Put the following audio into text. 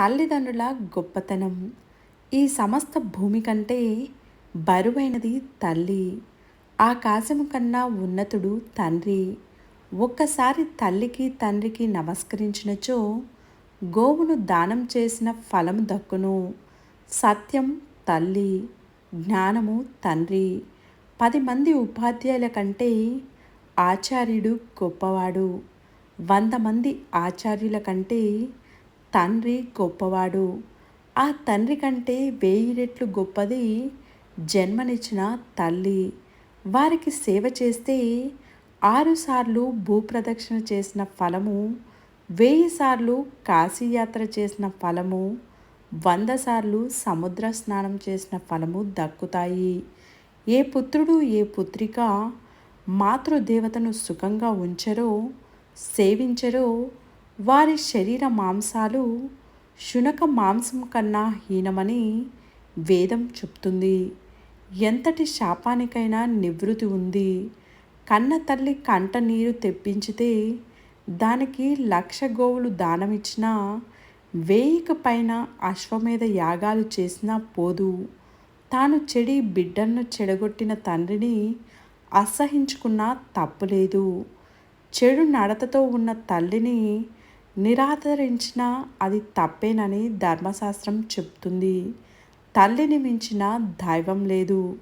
తల్లిదండ్రుల గొప్పతనం. ఈ సమస్త భూమి కంటే బరువైనది తల్లి. ఆకాశము కన్నా ఉన్నతుడు తండ్రి. ఒక్కసారి తల్లికి తండ్రికి నమస్కరించినచో గోవును దానం చేసిన ఫలము దక్కును. సత్యం తల్లి జ్ఞానము తండ్రి. పది మంది ఉపాధ్యాయుల కంటే ఆచార్యుడు గొప్పవాడు. వంద మంది ఆచార్యుల కంటే తండ్రి గొప్పవాడు. ఆ తండ్రి కంటే వెయ్యి రెట్లు గొప్పది జన్మనిచ్చిన తల్లి. వారికి సేవ చేస్తే ఆరుసార్లు భూప్రదక్షిణ చేసిన ఫలము వెయ్యి సార్లు కాశీయాత్ర చేసిన ఫలము వంద సార్లు సముద్ర స్నానం చేసిన ఫలము దక్కుతాయి. ఏ పుత్రుడు ఏ పుత్రిక మాతృదేవతను సుఖంగా ఉంచరో సేవించరో వారి శరీర మాంసాలు శునక మాంసం కన్నా హీనమని వేదం చెప్తుంది. ఎంతటి శాపానికైనా నివృత్తి ఉంది. కన్న తల్లి కంట నీరు తెప్పించితే దానికి లక్ష గోవులు దానమిచ్చినా వేయిక పైన అశ్వమేధ యాగాలు చేసినా పోదు. తాను చెడి బిడ్డను చెడగొట్టిన తండ్రిని అసహించుకున్నా తప్పులేదు. చెడు నడతతో ఉన్న తల్లిని నిరాదరించినా అది తప్పేనని ధర్మశాస్త్రం చెప్తుంది. తల్లిని మించిన దైవం లేదు.